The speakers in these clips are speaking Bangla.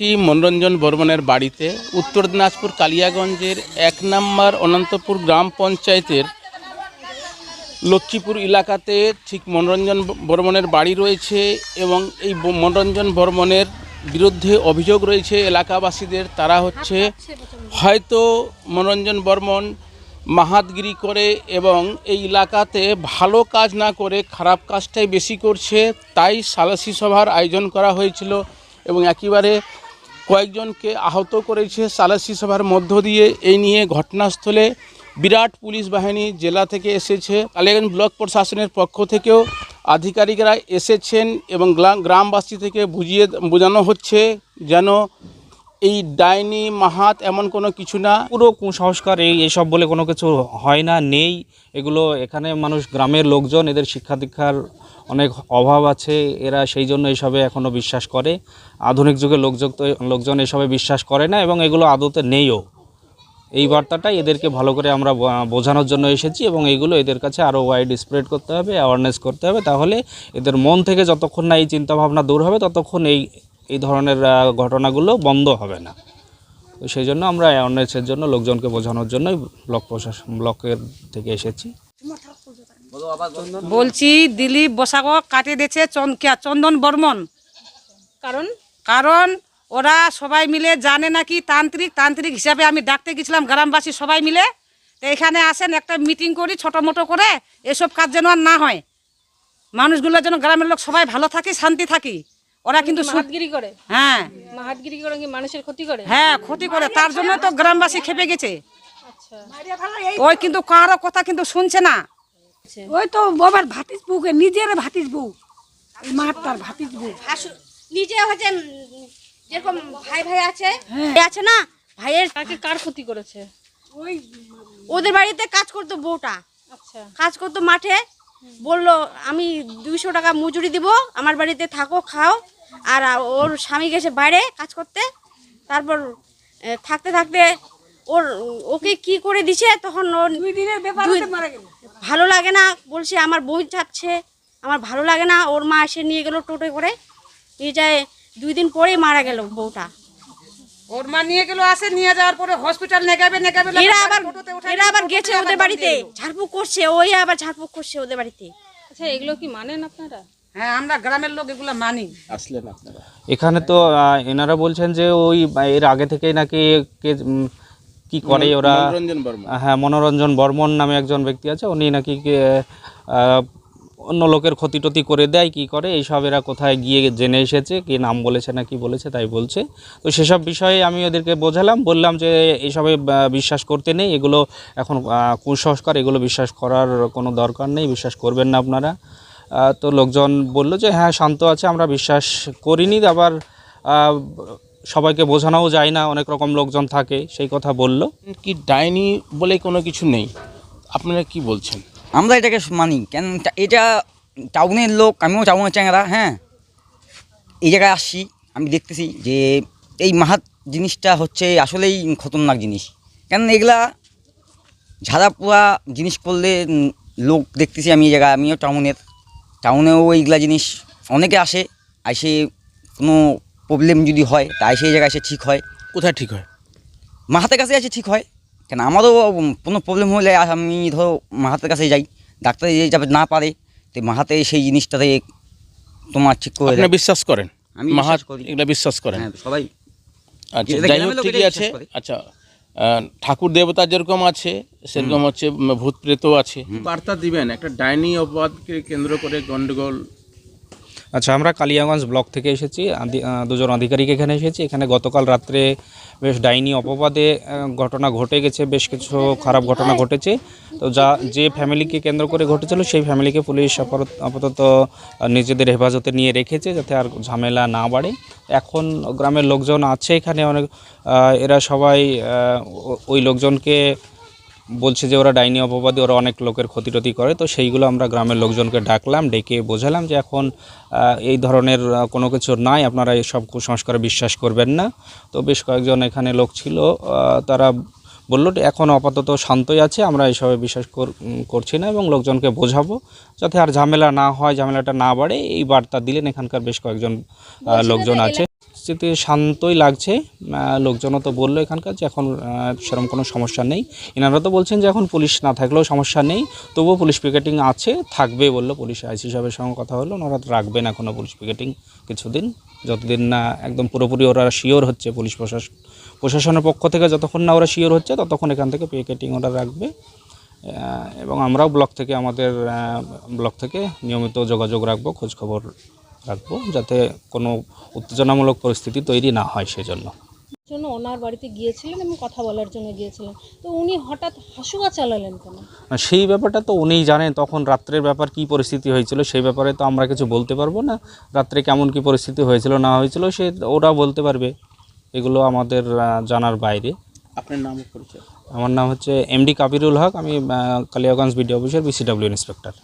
শ্রী মনোরঞ্জন বর্মনের বাড়িতে উত্তর দিনাজপুর কালিয়াগঞ্জের এক নম্বর অনন্তপুর গ্রাম পঞ্চায়েতের লক্ষ্মীপুর এলাকাতে ঠিক মনোরঞ্জন বর্মনের বাড়ি রয়েছে এবং এই মনোরঞ্জন বর্মনের বিরুদ্ধে অভিযোগ রয়েছে এলাকাবাসীদের। তারা হচ্ছে হয়তো মনোরঞ্জন বর্মন মাহাতগিরি করে এবং এই এলাকাতে ভালো কাজ না করে খারাপ কাজটাই বেশি করছে, তাই সালাসি সভার আয়োজন করা হয়েছিল এবং একেবারে কয়েকজনকে আহত করেছে সালাসি সভার মধ্য দিয়ে। এই নিয়ে ঘটনাস্থলে বিরাট পুলিশ বাহিনী জেলা থেকে এসেছে। কালিয়াগঞ্জ ব্লক প্রশাসনের পক্ষ থেকেও আধিকারিকরা এসেছেন এবং গ্রামবাসী থেকে বুঝিয়ে বোঝানো হচ্ছে যেন এই ডাইনি, মাহাত এমন কোনো কিছু না। পুরো কুসংস্কার এই এসব বলে কোনো কিছু হয় না, নেই। এগুলো এখানে মানুষ, গ্রামের লোকজন, এদের শিক্ষা দীক্ষার অনেক অভাব আছে। এরা সেই জন্য এসবে এখনও বিশ্বাস করে। আধুনিক যুগে লোকজন লোকজন এসবে বিশ্বাস করে না এবং এগুলো আদতে নেইও। এই বার্তাটাই এদেরকে ভালো করে আমরা বোঝানোর জন্য এসেছি এবং এইগুলো এদের কাছে আরও ওয়াইড স্প্রেড করতে হবে অ্যাওয়ারনেস করতে হবে। তাহলে এদের মন থেকে যতক্ষণ না এই চিন্তাভাবনা দূর হবে, ততক্ষণ এই এই ধরনের ঘটনাগুলো বন্ধ হবে না। তো সেই জন্য আমরা অ্যাওয়ারনেসের জন্য লোকজনকে বোঝানোর জন্যই ব্লক প্রশাসন ব্লকের থেকে এসেছি। বলছি দিলীপ বসাক কাটে দিয়েছে চন্দকিয়া চন্দন বর্মন। কারণ? কারণ ওরা সবাই মিলে জানে নাকি তান্ত্রিক তান্ত্রিক হিসাবে আমি ডাকতে গেছিলাম গ্রামবাসী সবাই মিলে। তো এখানে আসেন একটা মিটিং করি ছোট মোটো করে এসব কাজ যেন আর না হয়। মানুষগুলো যেন গ্রামের লোক সবাই ভালো থাকি শান্তি থাকি। ওরা কিন্তু করে। হ্যাঁ। মাহাতগিরি করে কি মানুষের ক্ষতি করে? হ্যাঁ ক্ষতি করে। তার জন্য তো গ্রামবাসী খেপে গেছে। আচ্ছা। ওই কিন্তু কারও কথা কিন্তু শুনছে না। ওই তো বাবার ভাতিজ বউকে নিজের ভাতিজ বউ। এই মাঠটার ভাতিজ বউ। নিজে হচ্ছে যেরকম ভাই ভাই আছে আছে না ভাইয়ের তাকে কার ক্ষতি করেছে? ওই ওদের বাড়িতে কাজ করতো বউটা। আচ্ছা। কাজ করতো মাঠে। বলল আমি দুইশো টাকা মজুরি দিব আমার বাড়িতে থাকো খাও। আর ওর স্বামী গেছে বাইরে কাজ করতে। তারপর থাকতে থাকতে ওর ওকে কি করে দিছে তখন ওর দুই দিনের ব্যাপার দুই- হতে মারা গেল ভালো লাগে না বলছে আমার বই যাচ্ছে আমার ভালো লাগে না ওর মা এসে নিয়ে গেল টোটো করে। নিয়ে যায় দুই দিন পরেই মারা গেল বউটা। ওর মা নিয়ে গেল আসে নিয়ে যাওয়ার পরে হসপিটাল নেগাবে নেগাবে এরা আবার এরা আবার গেছে ওদের বাড়িতে ঝাড়ফুঁক করছে ওই আবার ঝাড়ফুঁক করছে ওদের বাড়িতে। আচ্ছা এগুলো কি মানেন আপনারা? হ্যাঁ আমরা গ্রামের লোক এগুলো মানি। আসলেন আপনারা। এখানে তো এনারা বলছেন যে ওই এর আগে থেকেই নাকি কে কি করে ওরা? মনোরঞ্জন বর্মন। হ্যাঁ মনোরঞ্জন বর্মন নামে একজন ব্যক্তি আছে উনি নাকি কে- অন্য লোকের ক্ষতি টতি করে দেয় কি করে? এইসব এরা কোথায় গিয়ে জেনে এসেছে কি নাম বলেছে না কি বলেছে তাই বলছে। তো সেসব বিষয়ে আমি ওদেরকে বোঝালাম বললাম যে এইসবে বিশ্বাস করতে নেই এগুলো এখন কুসংস্কার এগুলো বিশ্বাস করার কোনো দরকার নেই বিশ্বাস করবেন না আপনারা। তো লোকজন বলল যে হ্যাঁ শান্ত আছে আমরা বিশ্বাস করিনি। আবার সবাইকে বোঝানোও যায় না অনেক রকম লোকজন থাকে সেই কথা বলল। কি ডাইনি বলে কোনো কিছু নেই? আপনারা কি বলছেন? আমরা এটাকে মানি কেন এটা টাউনের লোক আমিও টাউনের চ্যাংরা হ্যাঁ। এই জায়গায় আসছি আমি দেখতেছি যে এই মাহাত জিনিসটা হচ্ছে আসলেই খতরনাক জিনিস। কেন এগুলা ঝাড়াপোড়া জিনিস করলে লোক দেখতেছি আমি এই জায়গায় আমিও টাউনের। টাউনেও এইগুলা জিনিস অনেকে আসে আসে কোনো প্রবলেম যদি হয় তাই সেই জায়গায় এসে ঠিক হয়। কোথায় ঠিক হয়? মাহাতের কাছে আসে ঠিক হয়। কেন আমারও কোনো প্রবলেম হলে আমি ধরো মাহাতের কাছে যাই ডাক্তার যে যাবে না পারে তো মাহাতে সেই জিনিসটাতে তোমার ঠিক করে। বিশ্বাস করেন? আমি মাহাত। এগুলা বিশ্বাস করেন? হ্যাঁ সবাই আচ্ছা যাই হোক ঠিকই আছে। আচ্ছা ঠাকুর দেবতা যেরকম আছে সেরকম হচ্ছে ভূত প্রেতও আছে। বার্তা দিবেন একটা ডাইনি অপবাদকে কেন্দ্র করে গন্ডগোল। আচ্ছা আমরা কালিয়াগঞ্জ ব্লক থেকে এসেছি। দুজন আধিকারিক এখানে এসেছি। এখানে গতকাল রাত্রে বেশ ডাইনি অপবাদে ঘটনা ঘটে গেছে বেশ কিছু খারাপ ঘটনা ঘটেছে। তো যা যে ফ্যামিলিকে কেন্দ্র করে ঘটেছিল সেই ফ্যামিলিকে পুলিশ আপাতত নিজেদের হেফাজতে নিয়ে রেখেছে যাতে আর ঝামেলা না বাড়ে। এখন গ্রামের লোকজন আছে এখানে অনেক এরা সবাই ওই লোকজনকে বলছে যে ওরা ডাইনি অপবাদে, ওরা অনেক লোকের ক্ষতি টতি করে। তো সেইগুলো আমরা গ্রামের লোকজনকে ডাকলাম, ডেকে বোঝালাম যে এখন এই ধরনের কোনো কিছু নাই, আপনারা এসব কুসংস্কারে বিশ্বাস করবেন না। তো বেশ কয়েকজন এখানে লোক ছিল তারা বলল এখন আপাতত শান্তই আছে আমরা এসবে বিশ্বাস কর- করছি না এবং লোকজনকে বোঝাবো যাতে আর ঝামেলা না হয় ঝামেলাটা না বাড়ে। এই বার্তা দিলেন এখানকার বেশ কয়েকজন লোকজন আছে। পরিস্থিতি শান্তই লাগছে লোকজনও তো বলল এখানকার যে এখন সেরকম কোনো সমস্যা নেই। এনারা তো বলছেন যে এখন পুলিশ না থাকলেও সমস্যা নেই তবুও পুলিশ পিকেটিং আছে থাকবে বলল পুলিশ। আইসি সাহেবের সঙ্গে কথা হলো ওনারা রাখবেন এখনও পুলিশ পিকেটিং কিছুদিন যতদিন না একদম পুরোপুরি ওরা শিওর হচ্ছে পুলিশ প্রশাসন প্রশাসনের পক্ষ থেকে যতক্ষণ না ওরা শিওর হচ্ছে ততক্ষণ এখান থেকে পিকেটিং ওরা রাখবে। এবং আমরাও ব্লক থেকে আমাদের ব্লক থেকে নিয়মিত যোগাযোগ রাখব খোঁজখবর রাখব যাতে কোনো উত্তেজনামূলক পরিস্থিতি তৈরি না হয় সেজন্য। জন্য ওনার বাড়িতে গিয়েছিলেন এবং কথা বলার জন্য গিয়েছিলেন। তো উনি হঠাৎ হাসুয়া চালালেন কেন? সেই ব্যাপারটা তো উনিই জানেন তখন রাত্রের ব্যাপার কি পরিস্থিতি হয়েছিল সেই ব্যাপারে তো আমরা কিছু বলতে পারব না। রাত্রে কেমন কি পরিস্থিতি হয়েছিল না হয়েছিল সে ওরা বলতে পারবে। এগুলো আমাদের জানার বাইরে। আপনার নাম পরিচয়? আমার নাম হচ্ছে এমডি কাবিরুল হক আমি কালিয়াগঞ্জ বিডিও অফিসের বিসিডাব্লিউ ইন্সপেক্টর।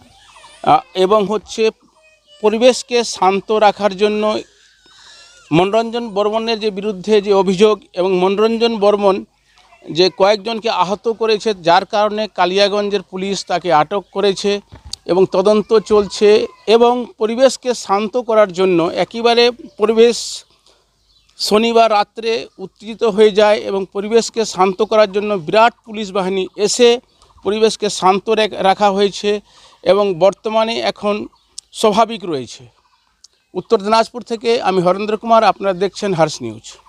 এবং হচ্ছে পরিবেশকে শান্ত রাখার জন্য মনোরঞ্জন বর্মনের যে বিরুদ্ধে যে অভিযোগ এবং মনোরঞ্জন বর্মন যে কয়েকজনকে আহত করেছে যার কারণে কালিয়াগঞ্জের পুলিশ তাকে আটক করেছে এবং তদন্ত চলছে এবং পরিবেশকে শান্ত করার জন্য একেবারে পরিবেশ শনিবার রাত্রে উত্তেজিত হয়ে যায় এবং পরিবেশকে শান্ত করার জন্য বিরাট পুলিশ বাহিনী এসে পরিবেশকে শান্ত রেখ- হয়েছে এবং বর্তমানে এখন স্বাভাবিক রয়েছে। উত্তর দিনাজপুর থেকে আমি হরেন্দ্র কুমার, আপনারা দেখছেন হার্স নিউজ।